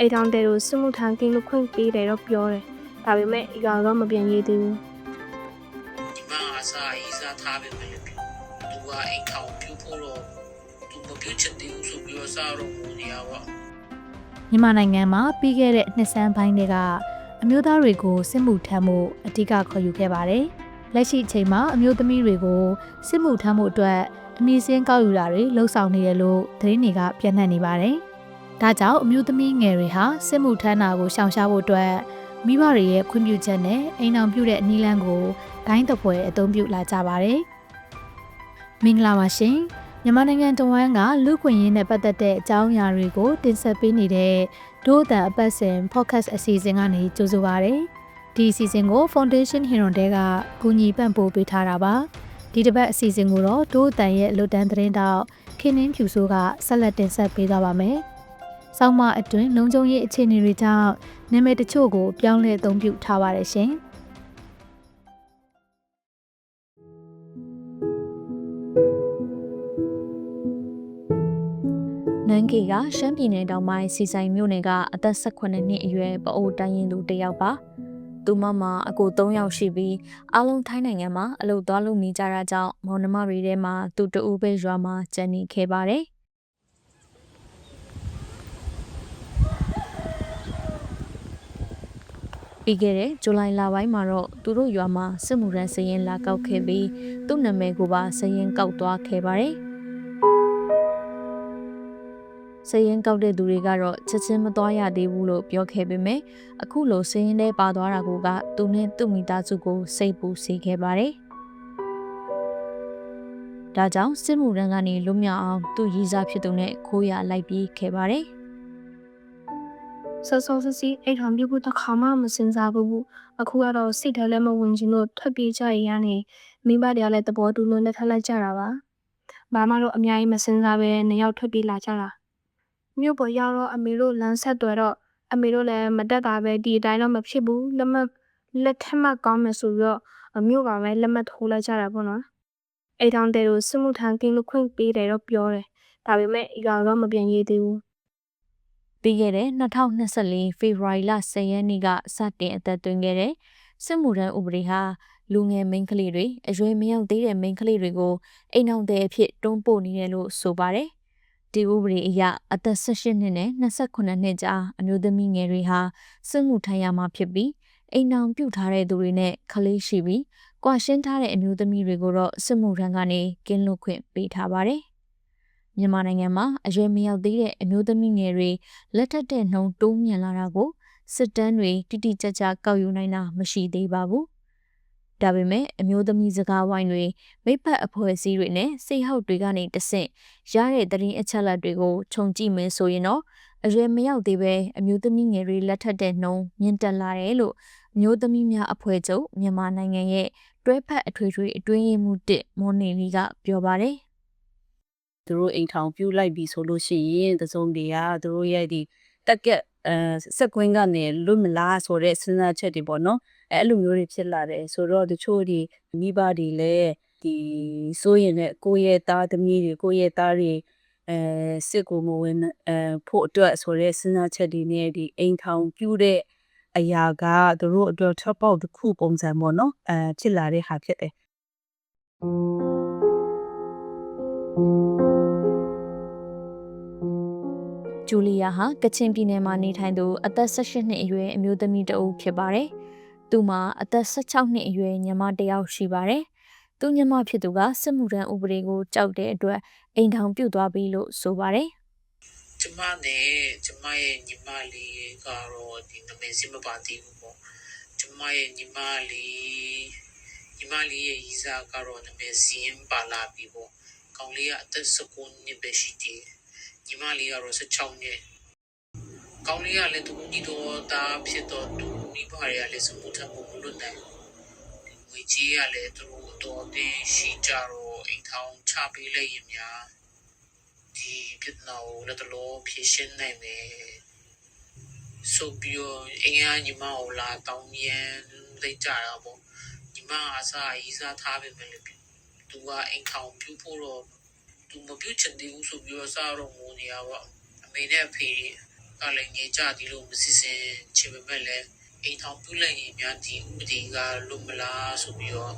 အိမ်ထောင်တဲ့ကိုစစ်မှုထမ်းကင်းလို့ခွင့်ပေးတယ်တော့ပြောတယ်ဒါပေမဲ့အရာတော့မပြန်ရသေးဘူးဒီမှာအစားအစားထားပေးမယ်လို့ပြောသူကအိမ်ထောင်ပြုဖို့တော့သူမပြုချင်သေးဘူးဆိုပြီးတော့စားတော့ဘူးနေရပါမြန်မာနိုင်ငံမှာပြီးခဲ့တဲ့နှစ်ဆန်းပိုင်းတွေကအမျိုးသားတွေကိုစစ်မှုထမ်းမှုအဓိကခေါ်ယူခဲ့ပါတယ်။ လက်ရှိအချိန်မှာအမျိုးသမီးတွေကိုစစ်မှုထမ်းမှုအတွက်အမည်စင်းကောက်ယူတာတွေလှုံ့ဆော်နေတယ်လို့သတင်းတွေကပြန့်နှံ့နေပါတယ်။ဒါကြောင့်အမျိုးသမီးငယ်တွေဟာစစ်မှုထမ်းတာကိုရှောင်ရှားဖို့အတွက်မိဘတွေရဲ့ခွင့်ပြုချက်နဲ့အိမ်အောင်ပြုတဲ့အနည်းလမ်းကိုဂိုင်းတပွဲအသုံးပြုလာကြပါတယ်။မင်္ဂလာပါရှင်။မြန်မာနိုင်ငံတဝန်းကလူခွင့်ရင်းနဲ့ပတ်သက်တဲ့အကြောင်းအရာတွေကိုတင်ဆက်ပေးနေတဲ့ဒို့အတန်အပတ်စဉ် podcast အစီအစဉ်ကနေကြိုဆိုပါရစေ။ ဒီအစီအစဉ်ကို Foundation Hero တဲကကူညီပံ့ပိုးပေးထားတာပါ။ဒီတစ်ပတ်အစီအစဉ်ကိုတော့ဒို့အတန်ရဲ့လွတ်တန်းသတင်းတောက်ခင်းနှင်းဖြူဆိုးကဆက်လက်တင်ဆက်ပေးသွားပါမယ်။ဆောင်းမအတွင်းလုံခြုံရေးအခြေအနေတွေကြောင့်နာမည်တချို့ကိုပြောင်းလဲအသုံးပြုထားပါတယ်ရှင်။နန်းကေကရှမ်းပြည်နယ်တောင်ပိုင်းစီဆိုင်မြို့နယ်ကအသက်18နှစ်အရွယ်ပအိုတိုင်းရင်သူတစ်ယောက်ပါ သူမမအကို3ယောက်ရှိပြီးအားလုံးထိုင်းနိုင်ငံမှာအလုပ်သွားလုပ်နေကြတာကြောင့်မောင်နှမတွေထဲမှာသူတဦးပဲရွာမှာကျန်နေခဲ့ပါတယ်ပြီးခဲ့တဲ့ဇူလိုင်လပိုင်းမှာတော့သူတို့ရွာမှာစစ်မှုရန်စရင်လာကောက်ခဲ့ပြီးသူ့နာမည်ကိုပါစရင်ကောက်သွားခဲ့ပါတယ်။ စရင်ကောက်တဲ့သူတွေကတော့ချက်ချင်းမသွားရသေးဘူးလို့ပြောခဲ့ပေမဲ့အခုလိုစရင်ထဲပါသွားတာကသူနဲ့သူ့မိသားစုကိုစိတ်ပူစေခဲ့ပါတယ်။ဒါကြောင့်စစ်မှုရန်ကနေလွတ်မြောက်အောင်သူ့ရည်စားဖြစ်သူနဲ့ခိုးရလိုက်ပြီးခဲ့ပါတယ်။ဆောဆောစစ်စစ်အိမ်ထောင်ပြုတ်ဖို့တစ်ခါမှမစင်စားဘူးအခုကတော့စိတ်ထဲလည်းမဝင်ချင်လို့ထွက်ပြေးကြရရင်မိဘတွေကလည်းသဘောတူလို့လက်ထပ်လိုက်ကြတာပါဘာမှတော့အများကြီးမစင်စားပဲနှစ်ယောက်ထွက်ပြေးလာကြတာ မြို့ပေါ်ရောက်တော့အမေတို့လမ်းဆက်တွေ့တော့အမေတို့လည်းမတက်တာပဲဒီအတိုင်းတော့မဖြစ်ဘူးလက်မလက်ထက်မှကောင်းမယ်ဆိုပြီးတော့အမြို့ပါပဲလက်မထိုးလိုက်ကြတာပေါ့နော်အိမ်ထောင်တဲ့ကိုစစ်မှုထမ်းကင်းလို့ခွင့်ပေးတယ်တော့ပြောတယ်ဒါပေမဲ့အရာတော့မပြန်ရသေးဘူးပြီးခဲ့တဲ့2024ဖေဖော်ဝါရီလ10ရက်နေ့ကစတင်အသက်သွင်းခဲ့တဲ့စစ်မှုထမ်းဥပဒေဟာလူငယ်မိန်းကလေးတွေအရွယ်မရောက်သေးတဲ့မိန်းကလေးတွေကိုအိမ်အောင်တဲ့အဖြစ်တွန်းပို့နေတယ်လို့ဆိုပါတယ်။ ဒီဥပဒေအရအသက်18နှစ်နဲ့28နှစ်ကြားအမျိုးသမီးငယ်တွေဟာစစ်မှုထမ်းရမှာဖြစ်ပြီးအိမ်အောင်ပြုတ်ထားတဲ့သူတွေနဲ့ကလေးရှိပြီးကွာရှင်းထားတဲ့အမျိုးသမီးတွေကိုတော့စစ်မှုထမ်းကနေကင်းလွတ်ခွင့်ပေးထားပါတယ်။မြန်မာနိုင်ငံမှာအရွယ်မရောက်သေးတဲ့အမျိုးသမီးငယ်တွေလက်ထက်တဲ့နှုံတိုးမြင့်လာတာကိုစစ်တမ်းတွေတိတိကျကျကောက်ယူနိုင်တာမရှိသေးပါဘူး။ ဒါပေမဲ့အမျိုးသမီးစကားဝိုင်းတွေမိဖက်အဖွဲ့အစည်းတွေနဲ့စိတ်ဟောက်တွေကနေတဆင့်ရတဲ့သတင်းအချက်အလက်တွေကိုခြုံကြည့်မယ်ဆိုရင်တော့အရွယ်မရောက်သေးပဲအမျိုးသမီးငယ်တွေလက်ထက်တဲ့နှုံမြင့်တက်လာတယ်လို့အမျိုးသမီးများအဖွဲ့ချုပ်မြန်မာနိုင်ငံရဲ့တွဲဖက်အထွေထွေအတွင်းရေးမှူးတစ်မော်နေလီကပြောပါတယ်သူတို့အိမ်ထောင်ပြုတ်လိုက်ပြီဆိုလို့ရှိရင်တစုံတွေကသူတို့ရဲ့ဒီတက်ကက်အဲစက်ကွင်းကနေလွတ်မလားဆိုတဲ့စဉ်းစားချက်တွေပေါ့နော် အဲအဲ့လိုမျိုးတွေဖြစ်လာတယ်ဆိုတော့တချို့ဒီမိဘတွေလည်းဒီစိုးရင်တဲ့ကိုယ့်ရဲ့သားသမီးတွေကိုယ့်ရဲ့သားတွေအဲစစ်ကိုမဝင်အဲဖို့အတွက်ဆိုတဲ့စဉ်းစားချက်တွေနဲ့ဒီအိမ်ထောင်ပြုတ်တဲ့အရာကသူတို့အတွက် top out တစ်ခုပုံစံပေါ့နော်အဲဖြစ်လာတဲ့ဟာဖြစ်တယ်ဂျူလီယာဟာကချင်ပြည်နယ်မှာနေထိုင်သူအသက်18နှစ်အရွယ်အမျိုးသမီးတဦးဖြစ်ပါတယ်။ သူမှာအသက်16နှစ်အရွယ်ညီမတစ်ယောက်ရှိပါတယ်။သူညီမဖြစ်သူကစစ်မှုထမ်းဥပဒေကိုကြောက်တဲ့အတွက်အိမ်ထောင်ပြုတ်သွားပြီလို့ဆိုပါတယ်ကျမနဲ့ကျမရဲ့ညီမလေးကတော့ဒီနမေစမပါသေးဘူးပေါ့ကျမရဲ့ညီမလေးညီမလေးရဲ့ရီစာကတော့နမေစင်ပါလာပြီပေါ့ကောင်းလေးကအသက်19နှစ်ပဲရှိသေးတယ်ညီမလေးကတော့16နှစ် ကောင်းလေးကလည်းသူညီတော်သားဖြစ်တော့သူမိဘတွေကလည်းစမှုထမ်းဖို့မလွတ်နိုင်ဘူးဒီငွေကြီးကလည်းသူတို့တော်တင်ရှိကြတော့အိမ်ထောင်ချပေးလိုက်ရင်များဒီပြဿနာကိုလည်းတလို့ဖြေရှင်းနိုင်မယ်ဆိုပြီးတော့အင်အားညီမကိုလာတောင်းမြန်လိုက်ကြတာပေါ့ညီမအစားအီးစားထားပေးမယ်လို့သူကအိမ်ထောင်ပြုဖို့တော့သူမပြုချင်သေးဘူးဆိုပြီးတော့စားတော့ငိုနေရပေါ့အမေနဲ့အဖေက လည်းငြိကြသည်လို့မစစ်စင်ချင်ပေမဲ့လည်းအိမ်ထောင်ပြုလိုက်ရင်များဒီဥပဒေကလွတ်မလားဆိုပြီးတော့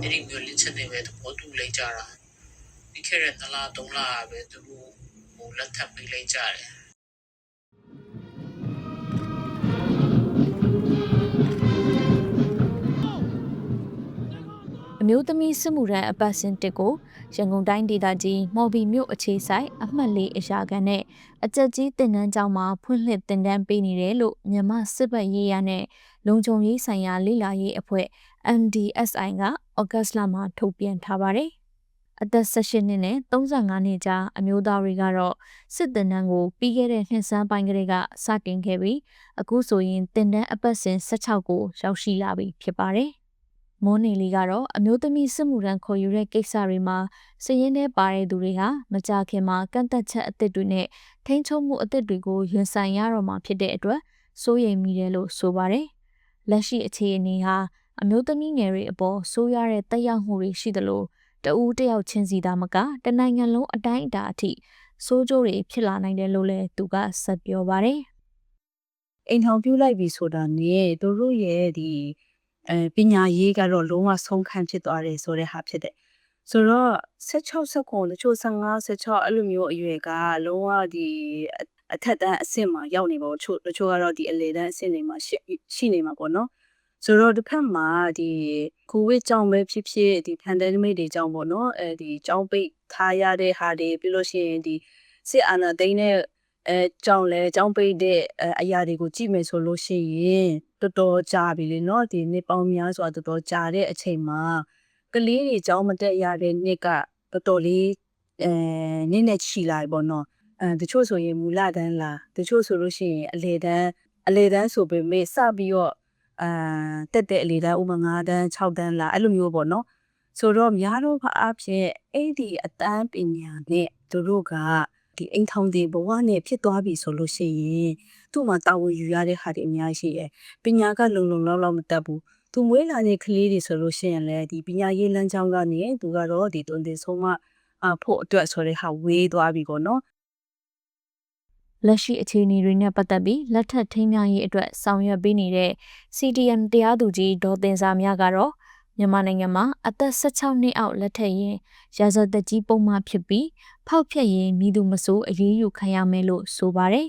အဲ့ဒီမျိုးလစ်ချက်တွေပဲသဘောတူလိုက်ကြတာဒီခဲ့တဲ့နလား၃လပဲသူတို့ဟိုလက်ထပ်ပေးလိုက်ကြတယ် အမျိုးသမီးစစ်မှုထမ်းအပတ်စဉ်တစ်ကိုရန်ကုန်တိုင်းဒေသကြီးမော်ဘီမြို့အခြေဆိုင်အမှတ်လေးအရာခံနဲ့အကြက်ကြီးတင်နန်းကျောင်းမှာဖွင့်လှစ်တင်တန်းပေးနေတယ်လို့မြန်မာစစ်ဘက်ရေးရနဲ့လုံခြုံရေးဆိုင်ရာလေ့လာရေးအဖွဲ့ MDSI ကဩဂတ်စ်လမှာထုတ်ပြန်ထားပါတယ်။အသက်18နှစ်နဲ့35နှစ်ကြားအမျိုးသားတွေကတော့စစ်တင်တန်းကိုပြီးခဲ့တဲ့နှစ်ဆန်းပိုင်းကလေးကစတင်ခဲ့ပြီးအခုဆိုရင်တင်တန်းအပတ်စဉ်16ကိုရောက်ရှိလာပြီဖြစ်ပါတယ်။ မောနေလီကတော့အမျိုးသမီးစစ်မှုထမ်းခေါ်ယူတဲ့ကိစ္စတွေမှာစည်ရင်းထဲပါတဲ့သူတွေဟာမကြခင်မှာကန့်သက်ချက်အသစ်တွေနဲ့ထိန်းချုပ်မှုအသစ်တွေကိုရင်ဆိုင်ရတော့မှာဖြစ်တဲ့အတွက်စိုးရိမ်မိတယ်လို့ဆိုပါတယ်။လက်ရှိအခြေအနေဟာအမျိုးသမီးငယ်တွေအပေါ်ဆိုးရတဲ့တက်ရောက်မှုတွေရှိသလိုတဦးတစ်ယောက်ချင်းစီသာမကတနိုင်ငံလုံးအတိုင်းအတာအထိစိုးကျိုးတွေဖြစ်လာနိုင်တယ်လို့လည်းသူကဆက်ပြောပါတယ်။အိမ်ထောင်ပြုလိုက်ပြီဆိုတာနဲ့သူတို့ရဲ့ဒီ အဲပညာရေးကတော့လုံးဝဆုံးခန်းဖြစ်သွားတယ်ဆိုတဲ့ဟာဖြစ်တယ်ဆိုတော့16 19တချို့15 16အဲ့လိုမျိုးအရွယ်ကလုံးဝဒီအအထက်တန်းအဆင့်မှာရောက်နေပါဘူးတချို့တချို့ကတော့ဒီအလေတန်းအဆင့်တွေမှာရှိရှိနေမှာပေါ့နော်ဆိုတော့တစ်ဖက်မှာဒီကိုဗစ်ကြောင့်ပဲဖြစ်ဖြစ်ဒီ pandemic တွေကြောင့်ပေါ့နော်အဲဒီကြောင်းပိတ်ထားရတဲ့ဟာတွေပြီးလို့ရှိရင်ဒီစစ်အာဏာသိမ်းတဲ့အဲကြောင့်လဲကြောင်းပိတ်တဲ့အအရာတွေကိုကြည့်မယ်ဆိုလို့ရှိရင် တော်တော်ကြာပြီလေနော်ဒီနှစ်ပေါင်းများစွာတော်တော်ကြာတဲ့အချိန်မှာကလေးတွေကြောင်းမတက်ရတဲ့နှစ်ကတော်တော်လေးအဲနည်းနည်းချီလာပြီပေါ့နော်အဲတချို့ဆိုရင်မူလတန်းလာတချို့ဆိုလို့ရှိရင်အလေတန်းအလေတန်းဆိုပေမဲ့စပြီးတော့အာတက်တဲ့အလေတန်းဥပမာ9တန်း6တန်းလာအဲ့လိုမျိုးပေါ့နော်ဆိုတော့များတော့အဖြစ်အဲ့ဒီအတန်းပညာနဲ့သူတို့က ဒီအိမ်ထောင်တွေဘဝနဲ့ဖြစ်သွားပြီဆိုလို့ရှိရင်သူ့မှာတာဝန်ယူရတဲ့ဟာတွေအများကြီးရှိတယ်ပညာကလုံလုံလောက်လောက်မတတ်ဘူးသူမွေးလာတဲ့ကလေးတွေဆိုလို့ရှိရင်လည်းဒီပညာရေးလမ်းကြောင်းကနေသူကတော့ဒီတွင်တင်ဆုံးမအဖို့အတွက်ဆိုတဲ့ဟာဝေးသွားပြီပေါ့နော်လက်ရှိအခြေအနေတွေနဲ့ပတ်သက်ပြီးလက်ထပ်ထိမ်းမြရေးအတွက်ဆောင်ရွက်ပေးနေတဲ့ CDM တရားသူကြီးဒေါ်တင်စာမြကတော့ မြန်မာနိုင်ငံမှာအသက်16နှစ်အောက်လက်ထက်ရင်ရာဇသက်ကြီးပုံမှန်ဖြစ်ပြီးဖောက်ဖျက်ရင်မိသူမဆိုးအရေးယူခံရမယ်လို့ဆိုပါတယ်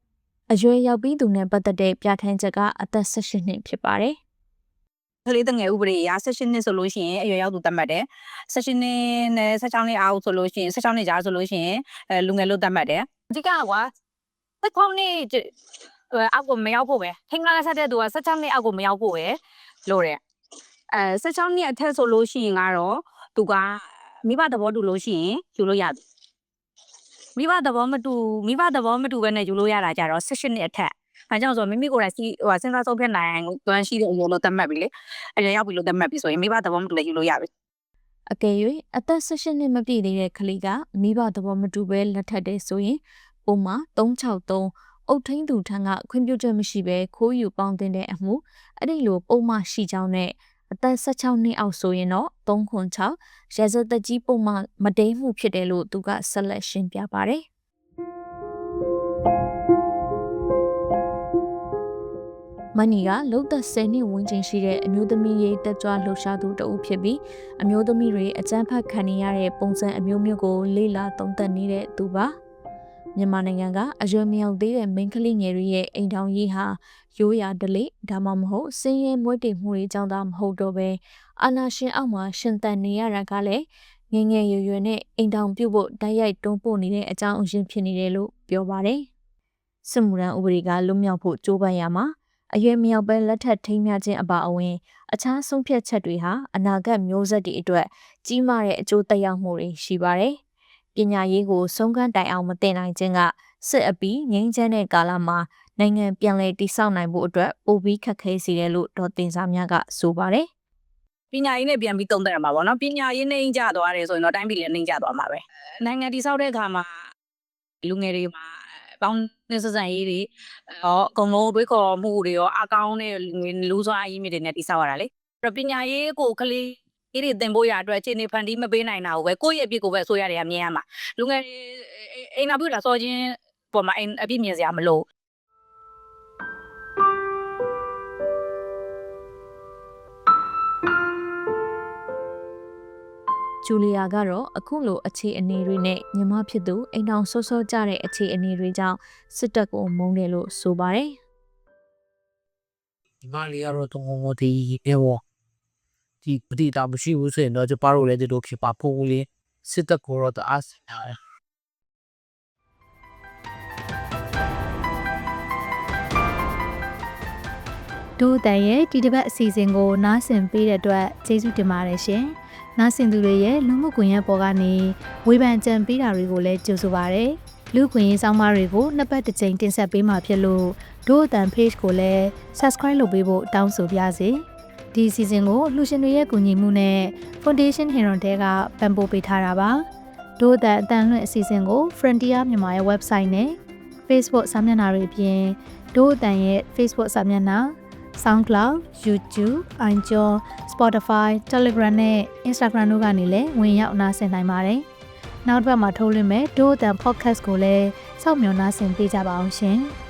။အရွယ်ရောက်ပြီးသူနဲ့ပတ်သက်တဲ့ပြဋ္ဌာန်းချက်ကအသက်18နှစ်ဖြစ်ပါတယ်ကလေးတငယ်ဥပဒေအရ16နှစ်ဆိုလို့ရှိရင်အရွယ်ရောက်သူသတ်မှတ်တယ်16နှစ်နဲ့16နှစ်အောက်ဆိုလို့ရှိရင်16နှစ်ကြားဆိုလို့ရှိရင်အဲလူငယ်လို့သတ်မှတ်တယ်အဓိကကွာ16နှစ်ဟိုအောက်ကိုမရောက်ဖို့ပဲထိန်းကားဆက်တဲ့သူက16နှစ်အောက်ကိုမရောက်ဖို့ပဲလို့တယ် အဲ16နှစ်အထက်ဆိုလို့ရှိရင်ကတော့သူကမိဘသဘောတူလို့ရှိရင်ယူလို့ရတယ်မိဘသဘောမတူမိဘသဘောမတူဘဲနဲ့ယူလို့ရတာကြတော့16နှစ်အထက်အဲကြောင့်ဆိုမိမိကိုယ်တိုင်စီဟိုစဉ်းစားဆုံးဖြတ်နိုင်တွန်းရှိတဲ့အမျိုးလို့သတ်မှတ်ပြီလေအရွယ်ရောက်ပြီလို့သတ်မှတ်ပြီဆိုရင်မိဘသဘောမတူလည်းယူလို့ရပြီ။အကယ်၍အသက်18နှစ်မပြည့်သေးတဲ့ကလေးကမိဘသဘောမတူဘဲလက်ထပ်တဲ့ဆိုရင်ပုံမှာ363အုတ်ထင်းသူထံကခွင့်ပြုချက်မရှိဘဲခိုးယူပေါင်းတင်တဲ့အမှုအဲ့ဒီလိုပုံမှရှိကြောင်းနဲ့ အသက်16နှစ်အောက်ဆိုရင်တော့306ရဲစက်သက်ကြီးပုံမှမတိန်မှုဖြစ်တယ်လို့သူကဆက်လက်ရှင်းပြပါတယ်။မနီကလုံသက်10နှစ်ဝန်းကျင်ရှိတဲ့အမျိုးသမီးရေးတက်ကြွလှုပ်ရှားသူတဦးဖြစ်ပြီးအမျိုးသမီးတွေအကြမ်းဖက်ခံနေရတဲ့ပုံစံအမျိုးမျိုးကိုလေ့လာသုံးသပ်နေတဲ့သူပါ မြန်မာနိုင်ငံကအရွယ်မရောက်သေးတဲ့မိန်းကလေးငယ်တွေရဲ့အိမ်ထောင်ရေးဟာရိုးရာဓလေ့ဒါမှမဟုတ်စင်းရဲမွေးတေမှုတွေကြောင့်သာမဟုတ်တော့ပဲအာနာရှင်အောက်မှာရှင်သန်နေရတာကလည်းငယ်ငယ်ရွယ်ရွယ်နဲ့အိမ်ထောင်ပြုတ်ဖို့တိုက်ရိုက်တွန်းပို့နေတဲ့အကြောင်းအရင်းဖြစ်နေတယ်လို့ပြောပါတယ်စစ်မှုရန်ဥပဒေကလွတ်မြောက်ဖို့ကြိုးပမ်းရမှာအရွယ်မရောက်ပဲလက်ထပ်ထိမ်းမြခြင်းအပါအဝင် အခြားဆုံးဖြတ်ချက်တွေဟာအနာဂတ်မျိုးဆက်တွေအတွက်ကြီးမားတဲ့အကျိုးသက်ရောက်မှုတွေရှိပါတယ်။ ပညာရေးကိုဆုံးခန်းတိုင်အောင်မတင်နိုင်ခြင်းကစစ်အပီးငြိမ်းချမ်းတဲ့ကာလမှာနိုင်ငံပြန်လည်တည်ဆောက်နိုင်ဖို့အတွက်ပိုပြီးခက်ခဲစေတယ်လို့ဒေါ်တင်စာမြတ်ကဆိုပါတယ်ပညာရေးနဲ့ပြန်ပြီးတုံ့တက်ရမှာပေါ့နော်ပညာရေးနဲ့အင်ကြသွားတယ်ဆိုရင်တော့တိုင်းပြည်လည်းနှိမ့်ကြသွားမှာပဲနိုင်ငံတည်ဆောက်တဲ့အခါမှာလူငယ်တွေမှာပေါင်းနေစစံရေးတွေရောအကုန်လုံးတွေးခေါ်မှုတွေရောအကောင်းတဲ့လူငယ်လူစွာအရေးမြစ်တွေနဲ့တည်ဆောက်ရတာလေအဲ့တော့ပညာရေးကိုကလေး အေးတွေတင်ဖို့ရအတွက်အခြေအနေဖန်တီးမပေးနိုင်တာကိုပဲကိုယ့်ရဲ့အပြစ်ကိုပဲအစိုးရတွေကမြင်ရမှာလူငယ်တွေအိမ်နောက်ပြုလာစောချင်းပေါ်မှာအိမ်အပြစ်မြင်စရာမလိုဂျူလီယာကတော့အခုလိုအခြေအနေတွေနဲ့ညီမဖြစ်သူအိမ်အောင်ဆော့ဆော့ကြတဲ့အခြေအနေတွေကြောင့်စစ်တပ်ကိုမုန်းတယ်လို့ဆိုပါတယ်ညီမလေးကတော့တုံးဒီအေဝ ဒီပတိတာမရှိဘူးဆိုရင်တော့ကျပါတို့လည်းဒီလိုဖြစ်ပါဖို့လေစစ်တပ်ကိုတော့တအားစင်တာတယ်တို့အတန်ရဲ့ဒီတစ်ပတ်အစီအစဉ်ကို နားဆင်ပေးတဲ့အတွက်ကျေးဇူးတင်ပါတယ်ရှင်။နားဆင်သူတွေရဲ့လူမှုကွန်ရက်ပေါ်ကနေဝေဖန်ကြံပေးတာတွေကိုလည်းကြိုဆိုပါရစေ။လူကွန်ရက်ဆောင်းပါးတွေကိုနှစ်ပတ်တစ်ကြိမ်တင်ဆက်ပေးမှာဖြစ်လို့တို့အတန် page ကိုလည်း subscribe လုပ်ပေးဖို့တောင်းဆိုပါရစေ။ ဒီအစီအစဉ်ကိုလူရှင်တွေရဲ့ကူညီမှုနဲ့ Foundation Heron တဲကပံ့ပိုးပေးထားတာပါ။တို့အတန်အတန်လွှင့်အစီအစဉ်ကို Frontier မြန်မာရဲ့ website နဲ့ Facebook စာမျက်နှာတွေအပြင်တို့အတန်ရဲ့ Facebook စာမျက်နှာ SoundCloud, YouTube, iTunes, Spotify, Telegram နဲ့ Instagram တို့ကနေလည်းဝင်ရောက်နားဆင်နိုင်ပါတယ်။နောက်တစ်ပတ်မှာထုတ်လွှင့်မဲ့ဒို့အတန် podcast ကိုလည်းစောင့်မျှော်နားဆင်ပေးကြပါအောင်ရှင်။